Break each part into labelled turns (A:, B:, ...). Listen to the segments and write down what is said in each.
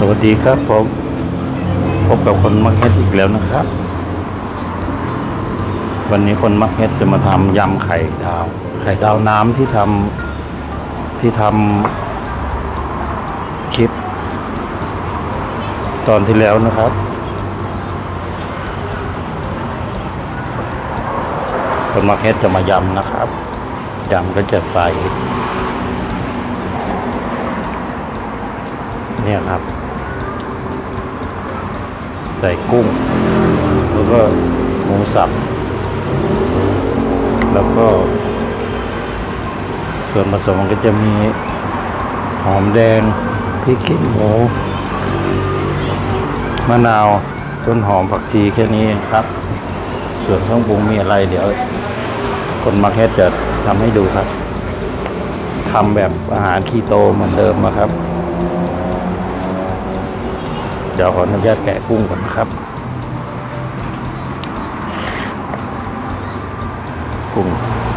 A: สวัสดีครับผมพบกับคนมักเฮ็ดอีกแล้วนะครับ วันนี้คนมักเฮ็ดจะมาทำยำไข่ดาว ไข่ดาวน้ำที่ทำที่ทำคลิป ตอนที่แล้วนะครับ คนมักเฮ็ดจะมายำนะครับยำก็จะใส่เนี่ยครับ ใส่กุ้ง แล้วก็หมูสับ แล้วก็ ส่วนผสมก็จะมีหอมแดงพริกขี้หมูมะนาวต้นหอมผักชีแค่นี้ครับ ส่วนเครื่องปรุงมีอะไรเดี๋ยว คนมาแค่จะทำให้ดูครับทำแบบอาหารคีโตเหมือนเดิมนะครับ เดี๋ยวขออนุญาตแกะกุ้งก่อนนะครับ กุ้ง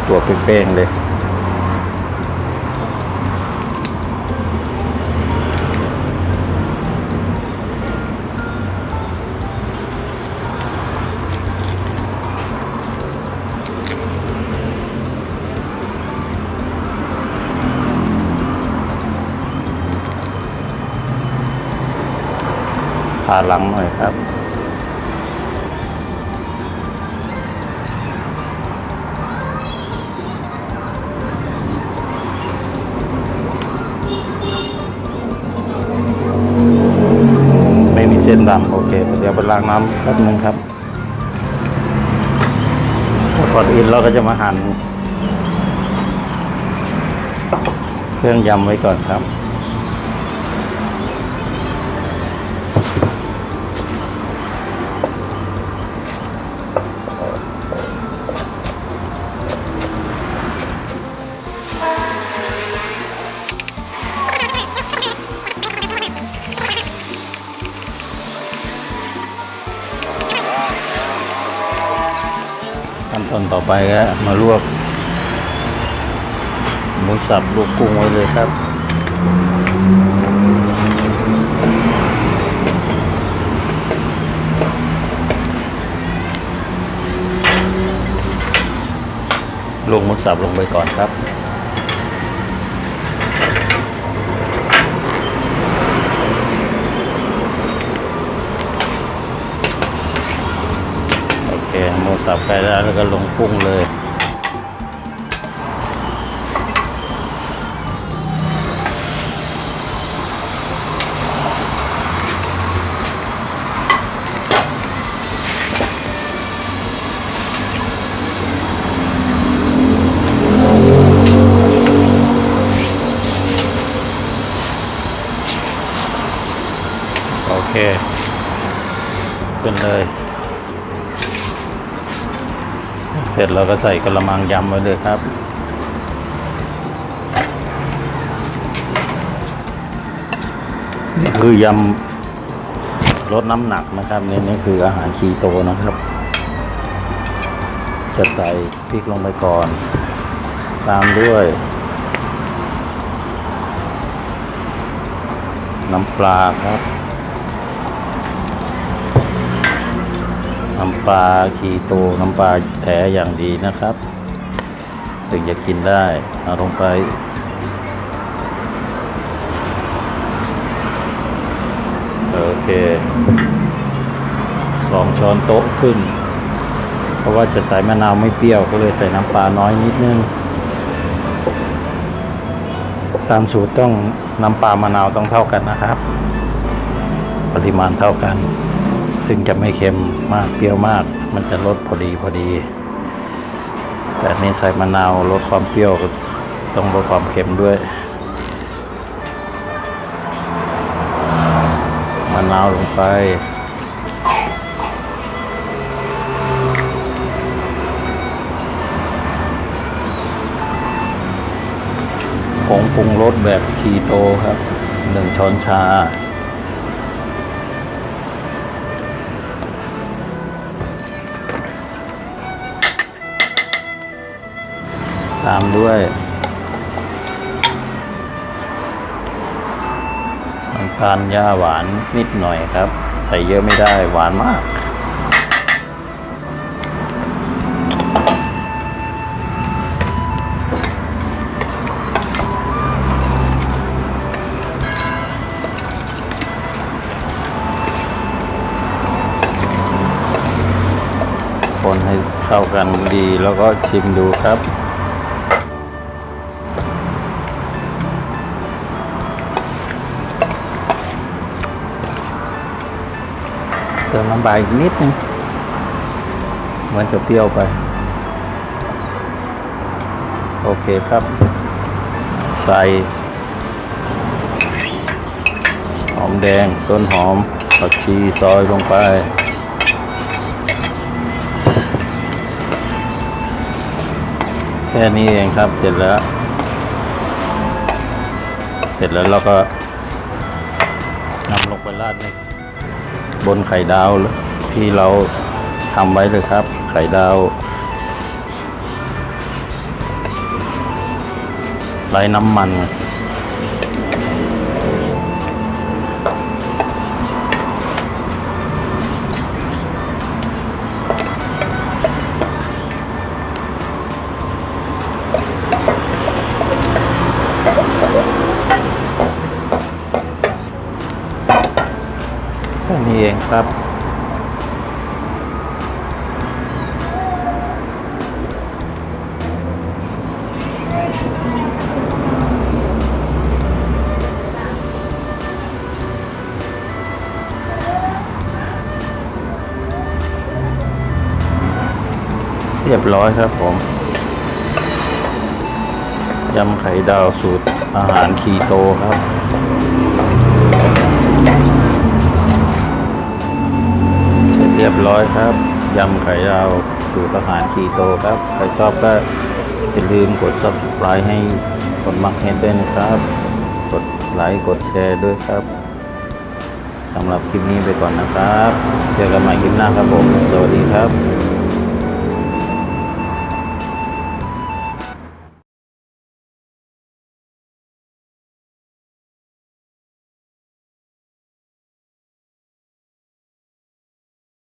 A: ตัวเป้งๆเลย ผ่าหลังหน่อยครับ ไม่มีเส้นดำโอเค เดี๋ยวไปล้างน้ำแป๊บนึงครับก่อนอื่นเราก็จะมาหั่นเครื่องยำไว้ก่อนครับ ตอนต่อไปก็มาลวกหมูสับลวกกุ้งไว้เลยครับลงหมูสับลงไปก่อนครับ หมูสับไก่แล้วแล้วก็ลงกุ้งเลยโอเคขึ้นเลย เสร็จเราก็ใส่กระมังยำไว้เลยครับ นี่คือยำลดน้ำหนักนะครับนี่นี่คืออาหารคีโตนะครับ จะใส่พริกลงไปก่อน ตามด้วย น้ำปลาครับ น้ำปลาคีโตน้ำปลาแท้อย่างดีนะครับ ถึงจะกินได้เอาลงไปโอเคสองช้อนโต๊ะขึ้น เพราะว่าจะใส่มะนาวไม่เปรี้ยวก็เลยใส่น้ำปลาน้อยนิดนึง ตามสูตรต้องน้ำปลามะนาวต้องเท่ากันนะครับ ปริมาณเท่ากัน ซึ่งจะไม่เค็มมากเปรี้ยวมาก มันจะลดพอดีพอดี แต่นนี่ใส่มะนาวลดความเปรี้ยวต้องลดความเค็มด้วยมะนาวลงไปผงปรุงรสแบบคีโตครับหนึ่งช้อนชาามด้วยน้ำตาลหญ้าหวานนิดหน่อยครับ ใส่เยอะไม่ได้หวานมาก คนให้เข้ากันดีแล้วก็ชิมดูครับ เติมน้ำปลาอีกนิดนึงเหมันจะเปรี้ยวไป โอเคครับ ใส่หอมแดงต้นหอมผักชีซอยลงไป แค่นี้เองครับเสร็จแล้ว เสร็จแล้วเราก็นำลงไปราดใน บนไข่ดาวที่เราทำไว้เลยครับ ไข่ดาวไร้น้ำมันแค่นี้เองครับเรียบร้อยครับผมยำไข่ดาวสูตรอาหารคีโตครับ เรียบร้อยครับยำไข่ดาวสูตรอาหารคีโตครับ ใครชอบก็อย่าลืมกด subscribe ให้คนมักเห็นด้วยนะครับ กดไลค์กดแชร์ด้วยครับสำหรับคลิปนี้ไปก่อนนะครับ เจอกันใหม่คลิปหน้าครับผม สวัสดีครับ